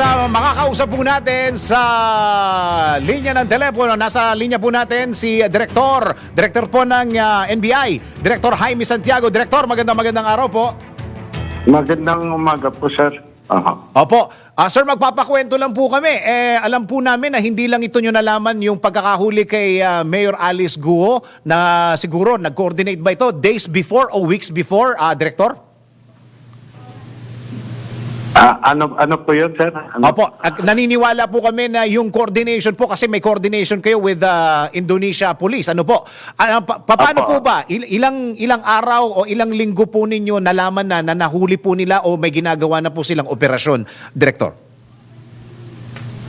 uh, makakausap po natin sa linya ng telepono. Nasa linya po natin si uh, Direktor, Direktor po ng uh, NBI, Direktor Jaime Santiago. Direktor, magandang magandang araw po. Magandang umaga po, sir. Aha. Opo. Ah, sir, magpapakwento lang po kami. Eh, alam po namin na hindi lang ito nyo nalaman yung pagkakahuli kay ah, Mayor Alice Guo na siguro nag-coordinate ba ito days before o weeks before, ah, Direktor? Ah, ano ano po 'yun, sir? Ano? Opo, at naniniwala po kami na yung coordination po kasi may coordination kayo with the Indonesia Police. Ano po? Ah, pa- pa- paano po Opo. ba? Il- ilang ilang araw o ilang linggo po ninyo nalaman na na nahuli po nila o may ginagawa na po silang operasyon, Director?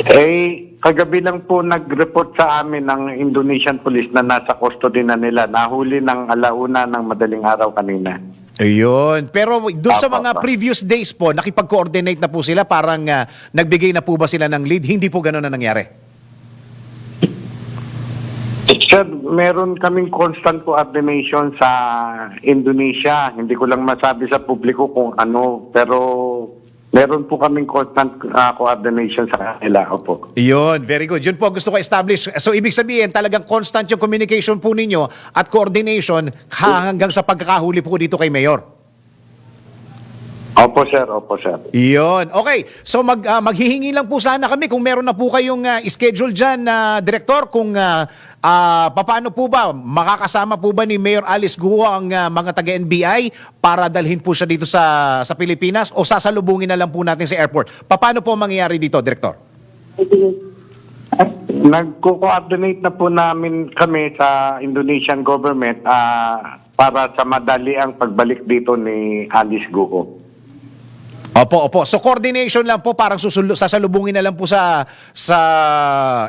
Eh, kagabi lang po nag-report sa amin ng Indonesian Police na nasa custody na nila. Nahuli ng alauna ng madaling araw kanina. Ayun. Pero doon sa mga previous days po, nakipag-coordinate na po sila? Parang ah, nagbigay na po ba sila ng lead? Hindi po ganun na nangyari? Sir, meron kaming constant coordination sa Indonesia. Hindi ko lang masabi sa publiko kung ano, pero meron po kaming constant ah, coordination sa kanila. Opo. Yun, very good. Yun po gusto ko establish. So ibig sabihin, talagang constant yung communication po ninyo at coordination ha- hanggang sa pagkakahuli po dito kay Mayor. Opo, sir. Opo, sir. Yun. Okay. So mag, ah, maghihingi lang po sana kami kung meron na po kayong ah, schedule dyan, na Director, kung uh, paano po ba, makakasama po ba ni Mayor Alice Guo ang ah, mga taga-NBI para dalhin po siya dito sa, sa Pilipinas o sasalubungin na lang po natin sa airport? Paano po ang mangyayari dito, Director? Nagko-coordinate na po namin kami sa Indonesian government ah, para sa madali ang pagbalik dito ni Alice Guo. Opo, opo. So coordination lang po parang susulo, sasalubungin na lang po sa sa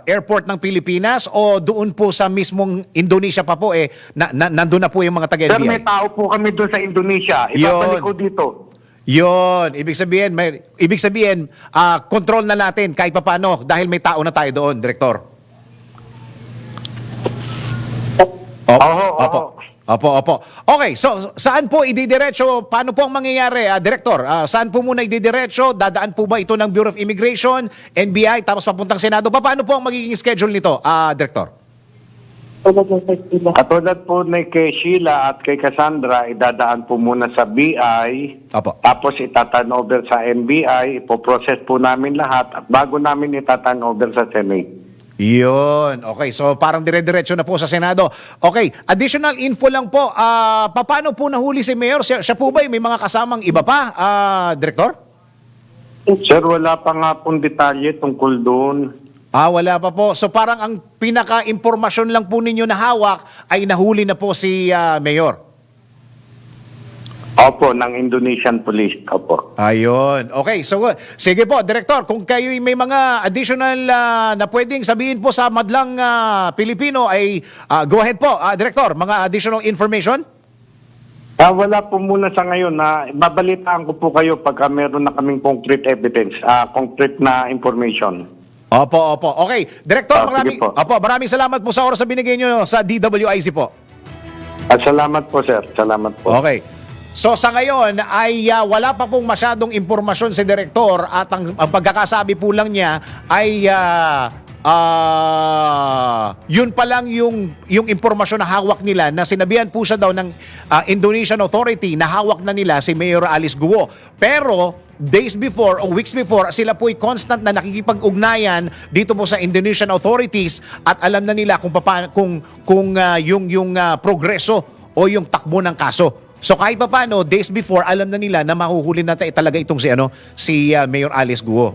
airport ng Pilipinas o doon po sa mismong Indonesia pa po eh na, na, nandun na po yung mga Sir, may tao po kami doon sa Indonesia. Ibabalik ko dito. Yun, ibig sabihin may ibig sabihin ah, control na natin kahit papaano dahil may tao na tayo doon, Direktor. Opo, Oo, oo. opo. Opo, opo. Okay, so saan po ididiretso? Paano po ang mangyayari, ah, Director? Ah, saan po muna ididiretso? Dadaan po ba ito ng Bureau of Immigration, NBI, tapos papuntang Senado? Pa- Paano po ang magiging schedule nito, ah, Director? Katulad po ni kay Sheila at kay Cassandra, idadaan po muna sa BI. Opo. Tapos itatan over sa NBI, ipoprocess po namin lahat at bago namin itatan over sa Senate. Yun. Okay, so parang dire-diretso na po sa Senado. Okay, additional info lang po. Ah, paano po nahuli si Mayor? Siya, siya po ba may mga kasamang iba pa, ah, Director? Sir, wala pa nga pong detalye tungkol doon. Ah, wala pa po. So parang ang pinaka-impormasyon lang po ninyo na hawak ay nahuli na po si ah, Mayor. Opo, ng Indonesian Police. Opo. Ayun. Okay, so uh, sige po, Director, kung kayo may mga additional ah, na pwedeng sabihin po sa madlang ah, Pilipino ay ah, go ahead po, ah, Director, mga additional information? Ah, wala po muna sa ngayon na babalitaan ko po kayo pagka meron na kaming concrete evidence, ah, concrete na information. Opo, opo. Okay, Director, Ah, sige maraming, po. opo, maraming salamat po sa oras na binigay nyo sa DWIC po. At salamat po, sir. Salamat po. Okay. So sa ngayon ay ah, wala pa pong masyadong impormasyon si Direktor at ang, ang pagkakasabi po lang niya ay ah, ah, yun pa lang yung, yung impormasyon na hawak nila na sinabihan po siya daw ng ah, Indonesian authority na hawak na nila si Mayor Alice Guo. Pero days before o weeks before, sila po ay constant na nakikipag-ugnayan dito po sa Indonesian authorities at alam na nila kung papa, kung kung ah, yung yung ah, progreso o yung takbo ng kaso. So kahit pa paano, days before, alam na nila na mahuhuli na tayo talaga itong si ano si ah, Mayor Alice Guo.